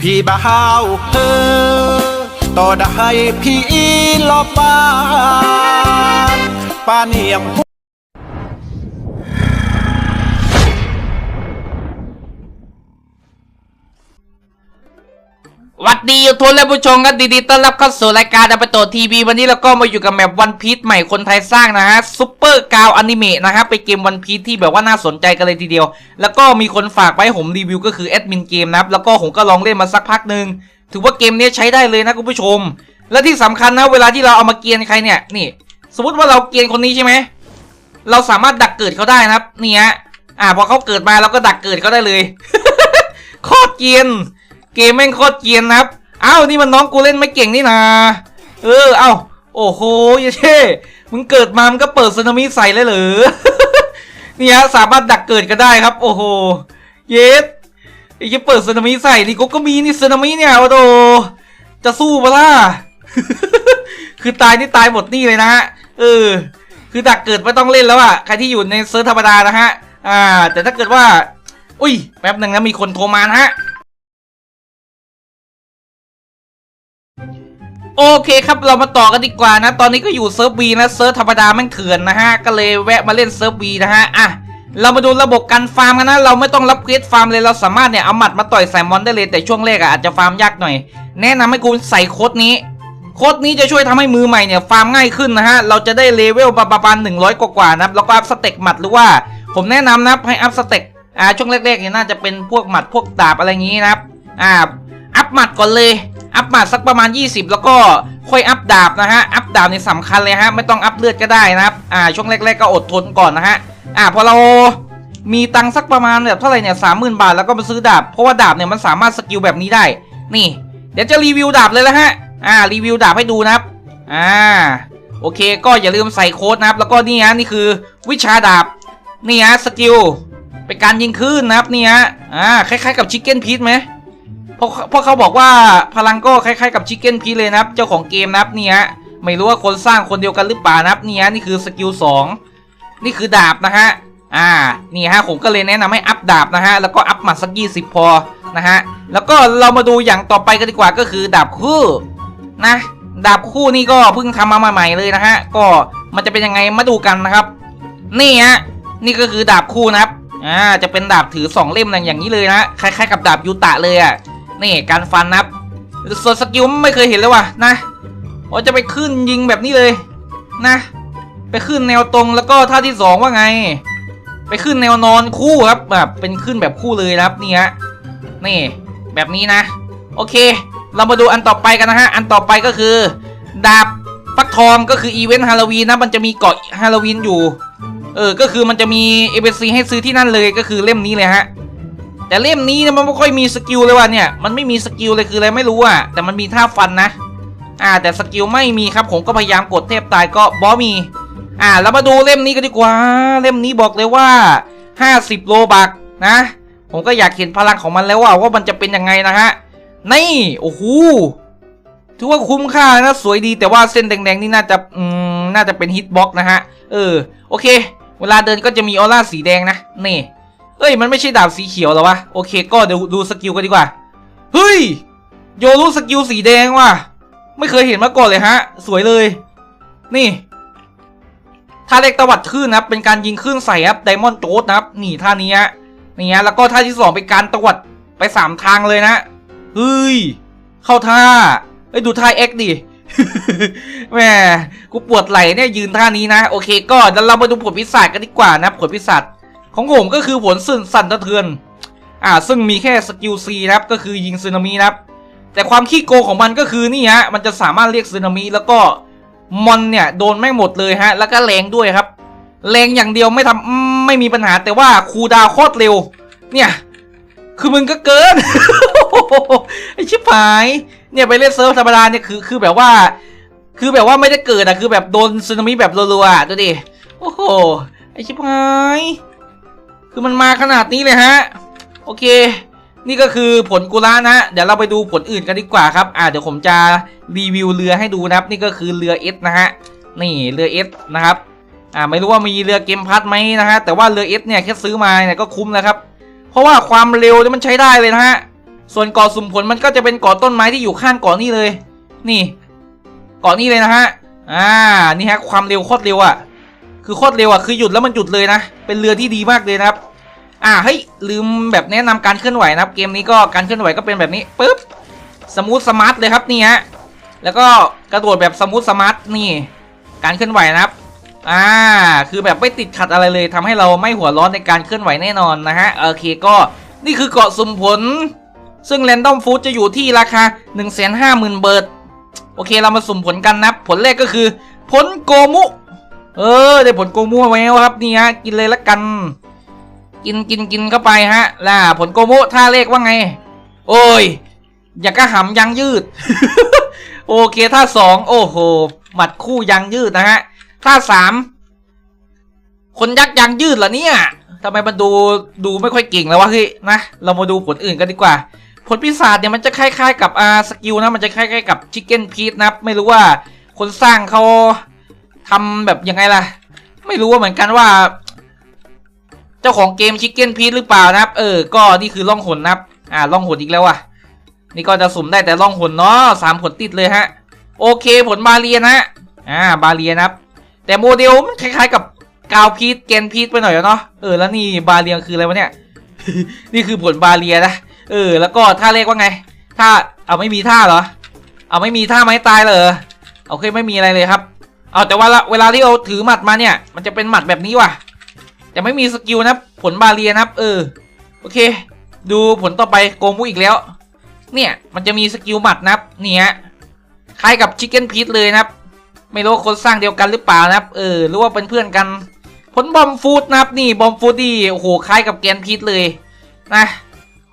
พี่บ่าวเธอต่อได้พี่ลอบบ้านป้าเนียม วัดดีทุกท่านและผู้ชมกันดีๆต้อนรับเข้าสู่รายการดับเบิลโตทีวีวันนี้เราก็มาอยู่กับแมปวันพี e ใหม่คนไทยสร้างนะฮะซุปเปอร์กาวอนิเมะนะฮะเป็นเกมวันพี e ที่แบบว่าน่าสนใจกันเลยทีเดียว แล้วก็มีคนฝากไว้ผมรีวิวก็คือแอดมินเกมนะครับแล้วก็ผมก็ลองเล่นมาสักพักหนึ่งถือว่าเกมนี้ใช้ได้เลยนะคุณผู้ชม และที่สำคัญนะเวลาที่เราเอามาเกียนใครเนี่ยนี่ สมมติว่าเราเกียนคนนี้ใช่ไหมเราสามารถดักเกิดเขาได้นะครับนี่ฮะอ่าพอเขาเกิดมาเราก็ดักเกิดเขาได้เลยโคตรเกียน เกมแม่งโคตรเกียนนะครับ เอ้านี่มันน้องกูเล่นไม่เก่งนี่นา เออ เอ้า โอ้โหยเช่มึงเกิดมามึงก็เปิดสึนามิใส่เลยเหรอนี่ฮะสามารถดักเกิดก็ได้ครับ โอ้โห เยสไอ้จะเปิดสึนามิใส่นี่กูก็มีนี่สึนามิเนี่ยโอ้โหจะสู้ปะล่ะ คือตายนี่ตายหมดนี่เลยนะฮะ เออ คือดักเกิดไม่ต้องเล่นแล้วอะใครที่อยู่ในเซิร์ฟธรรมดานะฮะ อ่า แต่ถ้าเกิดว่า อุ้ย แป๊บหนึ่งนะมีคนโทรมานะฮะ โอเคครับเรามาต่อกันดีกว่านะ ตอนนี้ก็อยู่เซิร์ฟวีนะเซิร์ฟธรรมดาแม่งเถื่อนนะฮะ ก็เลยแวะมาเล่นเซิร์ฟวีนะฮะอะเรามาดูระบบการฟาร์มกันนะ เราไม่ต้องรับเควสฟาร์มเลยเราสามารถเนี่ยเอาหมัดมาต่อยใส่มอนได้เลยแต่ช่วงแรกอะอาจจะฟาร์มยากหน่อย แนะนำให้คุณใส่โค้ดนี้ โค้ดนี้จะช่วยทำให้มือใหม่เนี่ยฟาร์มง่ายขึ้นนะฮะ เราจะได้เลเวลประมาณ100กว่าๆนะครับแล้วก็อัพสเต็กหมัดหรือว่า ผมแนะนำนะครับให้อัพสเต็กอ่าช่วงแรกๆเนี่ยน่าจะเป็นพวกหมัดพวกดาบอะไรอย่างงี้นะครับอ่าอัพหมัดก่อนเลย อัพมัดสักประมาณ 20 แล้วก็ค่อยอัพดาบนะฮะ อัพดาบนี่สำคัญเลยฮะ ไม่ต้องอัพเลือดก็ได้นะครับ อ่า ช่วงแรกๆก็อดทนก่อนนะฮะ อ่า พอเรามีตังสักประมาณแบบเท่าไหร่เนี่ยสามหมื่นบาทแล้วก็มาซื้อดาบ เพราะว่าดาบเนี่ยมันสามารถสกิลแบบนี้ได้ นี่ เดี๋ยวจะรีวิวดาบเลยแล้วฮะ อ่า รีวิวดาบให้ดูนะครับ อ่า โอเค ก็อย่าลืมใส่โค้ดนะครับ แล้วก็นี่ฮะ นี่คือวิชาดาบ นี่ฮะ สกิล เป็นการยิงคลื่นนะครับ นี่ฮะ อ่า คล้ายๆกับชิคเก้นพีทไหม เพราะเพราะเขาบอกว่าพลังก็คล้ายๆกับชิคเก้นพีเลยนะครับเจ้าของเกมนะครับเนี่ฮะไม่รู้ว่าคนสร้างคนเดียวกันหรือเปล่านะครับเนี่ฮะนี่คือสกิลสองนี่คือดาบนะฮะอ่านี่ฮะผมก็เลยแนะนำให้อัพดาบนะฮะแล้วก็อัพหมัดสักยี่สิบพอนะฮะแล้วก็เรามาดูอย่างต่อไปกันดีกว่าก็คือดาบคู่นะดาบคู่นี่ก็เพิ่งทำมาใหม่ๆเลยนะฮะก็มันจะเป็นยังไงมาดูกันนะครับ นี่ฮะนี่ก็คือดาบคู่นะครับอ่าจะเป็นดาบถือสองเล่มอย่างนี้เลยนะคล้ายๆกับดาบยูตะเลยอะ นี่การฟันนะครับส่วนสกิลไม่เคยเห็นเลยว่ะนะโอ้จะไปขึ้นยิงแบบนี้เลยนะ ไปขึ้นแนวตรงแล้วก็ท่าที่สองว่าไง ไปขึ้นแนวนอนคู่ครับแบบเป็นขึ้นแบบคู่เลยครับนี่ฮะนี่แบบนี้นะ โอเค เรามาดูอันต่อไปกันนะฮะ อันต่อไปก็คือ ดาบฟักทองก็คืออีเวนต์ฮาโลวีนนะมันจะมีเกาะฮาโลวีนอยู่ เออ ก็คือมันจะมีเอเซีให้ซื้อที่นั่นเลยก็คือเล่มนี้เลยฮะ แต่เล่มนี้เนี่ยมันไม่ค่อยมีสกิลเลยว่ะเนี่ยมันไม่มีสกิลเลยคืออะไรไม่รู้อะแต่มันมีท่าฟันนะ อ่า แต่สกิลไม่มีครับผมก็พยายามกดเทพตายก็บอมี อ่าแล้วมาดูเล่มนี้กันดีกว่า เล่มนี้บอกเลยว่า 50 โลบักนะ ผมก็อยากเห็นพลังของมันแล้วว่าว่ามันจะเป็นยังไงนะฮะนี่โอ้โหถือว่าคุ้มค่านะสวยดีแต่ว่าเส้นแดงๆนี่น่าจะอืมน่าจะเป็นฮิตบ็อกนะฮะเออโอเค เวลาเดินก็จะมีออร่าสีแดงนะนี่ เอ้ยมันไม่ใช่ดาบสีเขียวหรอวะโอเค ก็เดี๋ยวดูสกิลกันดีกว่าเฮ้ยโยรู้สกิลสีแดงว่ะไม่เคยเห็นมาก่อนเลยฮะ สวยเลย นี่ท่าเล็กตวัดขึ้นนะครับ เป็นการยิงขึ้นใส่ครับไดมอนด์โจ๊ดนะครับนี่ท่านี้ฮะนี่ฮะแล้วก็ท่าที่สองเป็นการตวัดไปสามทางเลยนะเฮ้ยเข้าท่าเอ้ดูท่าเอ็กดิแหมกูปวดไหล่เนี่ยยืนท่านี้นะ โอเค ก็เดี๋ยวเรามาดูผลพิศาจกันดีกว่านะผลพิศาจ ของผมก็คือผลสื่นสั่นสะเทือน อ่า ซึ่งมีแค่สกิลซีนะครับ ก็คือยิงซึนามินะครับ แต่ความขี้โกงของมันก็คือนี่ฮะ มันจะสามารถเรียกซึนามิแล้วก็มอนเนี่ยโดนแม่งหมดเลยฮะ แล้วก็แรงด้วยครับ แรงอย่างเดียวไม่ทำไม่มีปัญหา แต่ว่าคูดาวโคตรเร็ว เนี่ย คือมึงก็เกิน ไอชิบหาย เนี่ยไปเล่นเซิร์ฟธรรมดาเนี่ยคือคือแบบว่า คือแบบว่าไม่ได้เกิดอะคือแบบโดนซึนามิแบบรัวๆดูดิ โอ้โห ไอชิบหาย คือมันมาขนาดนี้เลยฮะ โอเค นี่ก็คือผลกุละนะ เดี๋ยวเราไปดูผลอื่นกันดีกว่าครับ อ่า เดี๋ยวผมจะรีวิวเรือให้ดูนะครับ นี่ก็คือเรือเอสนะฮะ นี่เรือเอสนะครับ อ่า ไม่รู้ว่ามีเรือเกมพัดไหมนะฮะ แต่ว่าเรือเอสเนี่ยแค่ซื้อมาเนี่ยก็คุ้มแล้วครับ เพราะว่าความเร็วเนี่ยมันใช้ได้เลยนะฮะ ส่วนเกาะสุ่มผลมันก็จะเป็นเกาะต้นไม้ที่อยู่ข้างเกาะนี่เลย นี่เกาะนี่เลยนะฮะ อ่า นี่ฮะ ความเร็วโคตรเร็วอะ่ะ คือโคตรเร็วอะคือหยุดแล้วมันหยุดเลยนะ เป็นเรือที่ดีมากเลยนะครับ อ่าเฮ้ยลืมแบบแนะนำการเคลื่อนไหวนะครับ เกมนี้ก็การเคลื่อนไหวก็เป็นแบบนี้ปึ๊บสมูทสมาร์ทเลยครับนี่ฮะแล้วก็กระโดดแบบสมูทสมาร์ทนี่ การเคลื่อนไหวนะครับอ่าคือแบบไม่ติดขัดอะไรเลยทำให้เราไม่หัวร้อนในการเคลื่อนไหวแน่นอนนะฮะโอเคก็นี่คือเกาะสุ่มผล ซึ่ง Random Food จะอยู่ที่ราคา 150,000 เบิร์ดโอเคเรามาสุ่มผลกันนะผลแรกก็คือ ผลโกมุ เออได้ผลโกมุมาแล้วครับนี่ฮะกินเลยละกัน กินกินกินเข้าไปฮะล่ะผลโกมุท่าเลขว่าไง โอ้ย อย่ากระหำยังยืด โอเคท่าสองโอ้โหหมัดคู่ยังยืดนะฮะท่าสามคนยักษ์ยังยืดเหรอเนี่ยทำไมมันดูดูไม่ค่อยเก่งแล้ววะเฮ้ยนะเรามาดูผลอื่นกันดีกว่า ผลปีศาจเนี่ยมันจะคล้ายๆกับอ่าสกิลนะมันจะคล้ายๆกับชิคเก้นพีทนะไม่รู้ว่าคนสร้างเขา ทำแบบยังไงล่ะ ไม่รู้ว่าเหมือนกันว่า เจ้าของเกมชิคเก้นพีทหรือเปล่านะครับ เออ ก็นี่คือล่องหนนะครับ อ่าล่องหนอีกแล้วว่ะ นี่ก็จะสุ่มได้แต่ล่องหนเนาะสามผลติดเลยฮะ โอเคผลบาเรียนะ อ่า บาเรียนะครับ แต่โมเดลมันคล้ายๆกับกาวพีทเกนพีทไปหน่อยเนาะ เออแล้วนี่บาเรียคืออะไรวะเนี่ย นี่คือผลบาเรียนะ เออ แล้วก็ท่าเลขว่าไง ท่า เอาไม่มีท่าเหรอ เอาไม่มีท่าไม้ตายเหรอโอเคไม่มีอะไรเลยครับ เอาแต่ว่าละเวลาที่เราถือหมัดมาเนี่ย มันจะเป็นหมัดแบบนี้ว่ะ แต่ไม่มีสกิลนะผลบาเรียนะครับ เออ โอเค ดูผลต่อไปโกมุอีกแล้ว เนี่ยมันจะมีสกิลหมัดนะครับเนี่ยคล้ายกับชิคเก้นพีทเลยนะครับ ไม่รู้คนสร้างเดียวกันหรือเปล่านะครับ เออหรือว่าเป็นเพื่อนกัน ผลบอมฟูดนะครับนี่บอมฟูดนี่โอ้โหคล้ายกับแกนพีทเลยนะ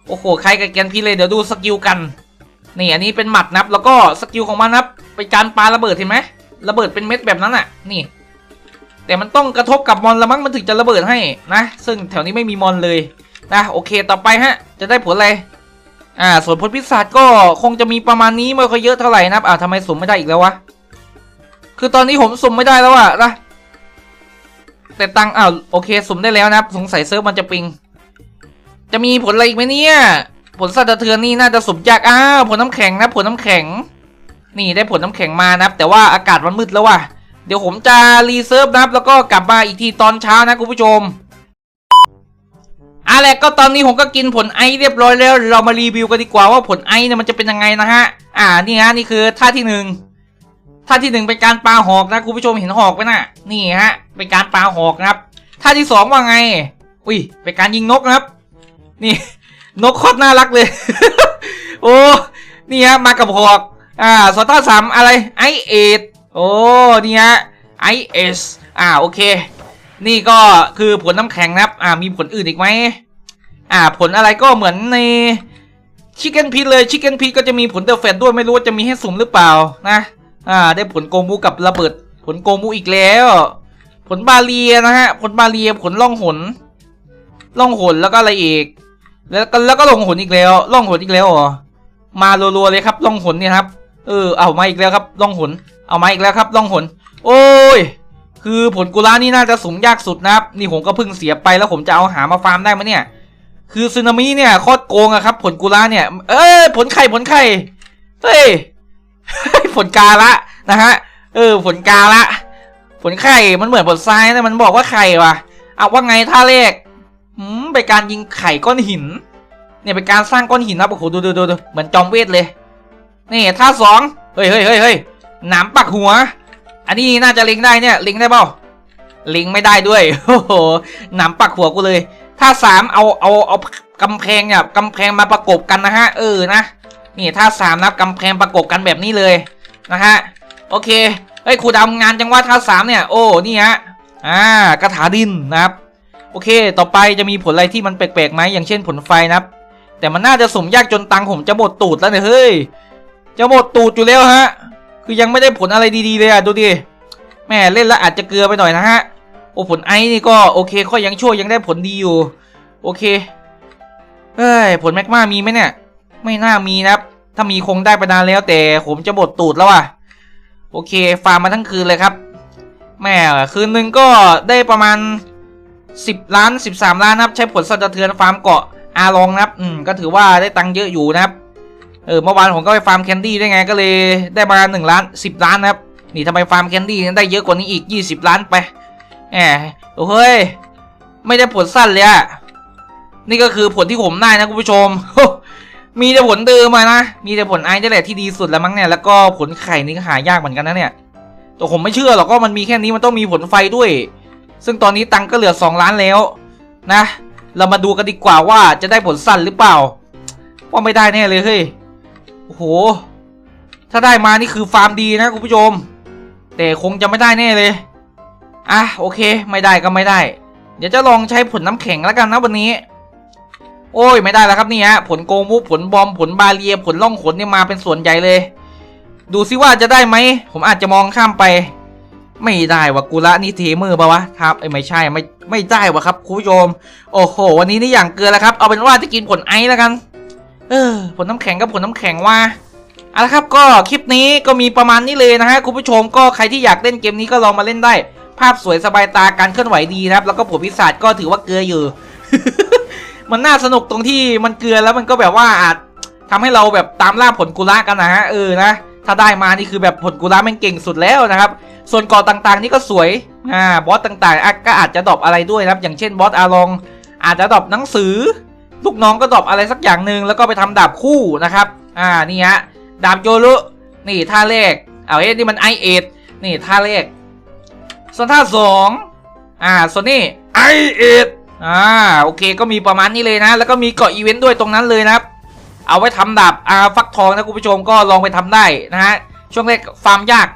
โอ้โหคล้ายกับแกนพีทเลยเดี๋ยวดูสกิลกันนี่อันนี้เป็นหมัดนะครับ แล้วก็สกิลของมันนะครับเป็นการปาระเบิดเห็นไหม ระเบิดเป็นเม็ดแบบนั้นอะ นี่ แต่มันต้องกระทบกับมอนละมั้งมันถึงจะระเบิดให้นะ ซึ่งแถวนี้ไม่มีมอนเลยนะโอเคต่อไปฮะ จะได้ผลอะไรอ่าส่วนผลพิศาจก็คงจะมีประมาณนี้ไม่ค่อยเยอะเท่าไหร่นะครับอ่าทำไมสุ่มไม่ได้อีกแล้ววะคือตอนนี้ผมสุ่มไม่ได้แล้วอะนะแต่ตังอ้าวโอเคสุ่มได้แล้วนะครับสงสัยเซิร์ฟมันจะปิง จะมีผลอะไรอีกไหมเนี่ย ผลสั่นสะเทือนนี่น่าจะสุ่มยากอ้าวผลน้ำแข็งนะผลน้ำแข็ง นี่ได้ผลน้ำแข็งมานะครับ แต่ว่าอากาศมันมืดแล้วว่ะ เดี๋ยวผมจะรีเซิร์ฟนะครับ แล้วก็กลับมาอีกทีตอนเช้านะคุณผู้ชมอะแหละก็ตอนนี้ผมก็กินผลไอเรียบร้อยแล้ว เรามารีวิวกันดีกว่าว่าผลไอเนี่ยมันจะเป็นยังไงนะฮะ อ่านี่ฮะนี่คือท่าที่หนึ่งท่าที่หนึ่งเป็นการปาหอกนะคุณผู้ชมเห็นหอกไหมน่ะ นี่ฮะ เป็นการปาหอกนะครับท่าที่สองว่าไง อุ้ยเป็นการยิงนกนะครับ นี่ นกโคตรน่ารักเลย โอ้นี่ฮะมากับหอก อ่าส่วนท่าสามอะไรไอเอดโอ้นี่ฮะไอเอสอ่าโอเค นี่ก็คือผลน้ำแข็งนะครับอ่ามีผลอื่นอีกไหมอ่าผลอะไรก็เหมือนในชิคเก้นพีเลยชิคเก้นพีก็จะมีผลเดลแฟนด้วยไม่รู้ว่าจะมีให้สุ่มหรือเปล่านะอ่าได้ผลโกมูกับระเบิดผลโกมูอีกแล้ว ผลบาเลียนะฮะผลบาเลียผลล่องหนล่องหนแล้วก็อะไรอีก แล้วก็แล้วก็ล่องหนอีกแล้วล่องหนอีกแล้วเหรอมารัวๆเลยครับล่องหนเนี่ยครับ เออเอามาอีกแล้วครับล่องหนเอามาอีกแล้วครับล่องหนโอ้ย คือผลกุลานี่น่าจะสูงยากสุดนะครับนี่ผมก็เพิ่งเสียไปแล้วผมจะเอาหามาฟาร์มได้ไหมเนี่ย คือซึนามิเนี่ยโคตรโกงอะครับ ผลกุลาเนี่ย เอ้ยผลไข่ผลไข่เฮ้ยผลกาละนะฮะเออผลกาละ ผลไข่มันเหมือนผลทรายนะมันบอกว่าไข่ว่ะเอาว่าไงท่าเลขหืมเป็นการยิงไข่ก้อนหิน เนี่ยเป็นการสร้างก้อนหินนะโอ้โหดูดูดูดูเหมือนจอมเวทเลย นี่ท่าสองเฮ้ยเฮ้ยเฮ้ยเฮ้ยหนามปักหัว อันนี้น่าจะล็งได้เนี่ยล็งได้เปล่าล็งไม่ได้ด้วยโอ้โหหนามปักหัวกูเลย ท่าสามเอาเอาเอากำแพงเนี่ยกำแพงมาประกบกันนะฮะเออนะนี่ท่าสามนะกำแพงประกบกันแบบนี้เลยนะฮะโอเคเฮ้ยครูดำงานจังว่าท่าสามเนี่ยโอ้นี่ฮะอ่ากระถาดินนะครับ โอเค ต่อไปจะมีผลอะไรที่มันแปลกๆไหมอย่างเช่นผลไฟนะครับ แต่มันน่าจะสมยากจนตังผมจะหมดตูดแล้วเนี่ยเฮ้ย จะหมดตูดอยู่แล้วฮะ คือยังไม่ได้ผลอะไรดีๆเลยอะดูดิแม่เล่นแล้วอาจจะเกลือไปหน่อยนะฮะ โอ้ผลไอ้นี่ก็โอเคข้อยังช่วยยังได้ผลดีอยู่ โอเคเฮ้ยผลแมกมามีไหมเนี่ย ไม่น่ามีนะครับ ถ้ามีคงได้ไปนานแล้วแต่ผมจะหมดตูดแล้วอะ โอเค ฟาร์มมาทั้งคืนเลยครับ แม่คืนนึงก็ได้ประมาณ 10 ล้าน 13 ล้านนะครับ ใช้ผลสั่นสะเทือนฟาร์มเกาะอาลองนะครับ อืมก็ถือว่าได้ตังค์เยอะอยู่นะครับ เออเมื่อวานผมก็ไปฟาร์มแคนดี้ได้ไงก็เลยได้มาหนึ่งล้านสิบล้านนะครับนี่ทำไมฟาร์มแคนดี้ได้เยอะกว่านี้อีกยี่สิบล้านไปแหมโอ้เฮ้ยไม่ได้ผลสั้นเลยอะนี่ก็คือผลที่ผมได้นะคุณผู้ชม มีแต่ผลเดิมมานะ มีแต่ผลไอ้นี่แหละที่ดีสุดแล้วมั้งเนี่ย แล้วก็ผลไข่นี่ก็หายากเหมือนกันนะเนี่ย แต่ผมไม่เชื่อหรอกก็มันมีแค่นี้มันต้องมีผลไฟด้วย ซึ่งตอนนี้ตังค์ก็เหลือ 2 ล้านแล้วนะ เรามาดูกันดีกว่าว่าจะได้ผลสั้นหรือเปล่า ว่าไม่ได้แน่เลยเฮ้ย โอ้โห ถ้าได้มานี่คือฟาร์มดีนะคุณผู้ชม แต่คงจะไม่ได้แน่เลย อะโอเค ไม่ได้ก็ไม่ได้ เดี๋ยวจะลองใช้ผลน้ำแข็งแล้วกันนะวันนี้ โอ้ยไม่ได้แล้วครับนี่ฮะผลโกมุผลบอมผลบาเรียผลล่องขนเนี่ยมาเป็นส่วนใหญ่เลย ดูซิว่าจะได้ไหม ผมอาจจะมองข้ามไป ไม่ได้วะกุละนี่เทมือปะวะครับเอ้ยไม่ใช่ไม่ไม่ได้วะครับคุณผู้ชม โอ้โห วันนี้นี่อย่างเกินแล้วครับเอาเป็นว่าจะกินผลไอซ์แล้วกัน เออผลน้ำแข็งกับผลน้ำแข็งว่าเอาละครับก็คลิปนี้ก็มีประมาณนี้เลยนะฮะคุณผู้ชมก็ใครที่อยากเล่นเกมนี้ก็ลองมาเล่นได้ ภาพสวยสบายตาการเคลื่อนไหวดีนะครับ แล้วก็ผลพิศาจก็ถือว่าเกลืออยู่ มันน่าสนุกตรงที่มันเกลือแล้วมันก็แบบว่าอาจทำให้เราแบบตามล่าผลกุละกันนะฮะเออนะถ้าได้มานี่คือแบบผลกุละแมันเก่งสุดแล้วนะครับ ส่วนเกาะต่างๆ นี่ก็สวยอ่าบอสต่างๆอะก็อาจจะดรอปอะไรด้วยนะครับ อย่างเช่นบอสอาลองอาจจะดรอปหนังสือ ลูกน้องก็ดรอปอะไรสักอย่างหนึ่งแล้วก็ไปทำดาบคู่นะครับ อ่านี่ฮะดาบโยรุนี่ท่าแรกเอาเฮ้ยนี่มันไอเอนี่ท่าแรกส่วนท่าสองอ่าส่วนนี้ไอเออ่าโอเคก็มีประมาณนี้เลยนะ แล้วก็มีเกาะอีเวนต์ด้วยตรงนั้นเลยนะครับ เอาไว้ทำดาบอาฟักทองนะคุณผู้ชมก็ลองไปทำได้นะฮะช่วงแรกฟาร์มยาก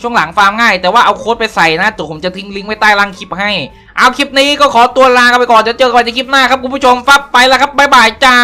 ช่วงหลังฟาร์มง่าย แต่ว่าเอาโค้ดไปใส่นะตัวผมจะทิ้งลิงก์ไว้ใต้ล่างคลิปให้ เอาคลิปนี้ก็ขอตัวลากันไปก่อนจะเจอกันในคลิปหน้าครับคุณผู้ชมฟับไปแล้วครับบ๊ายบายจ้า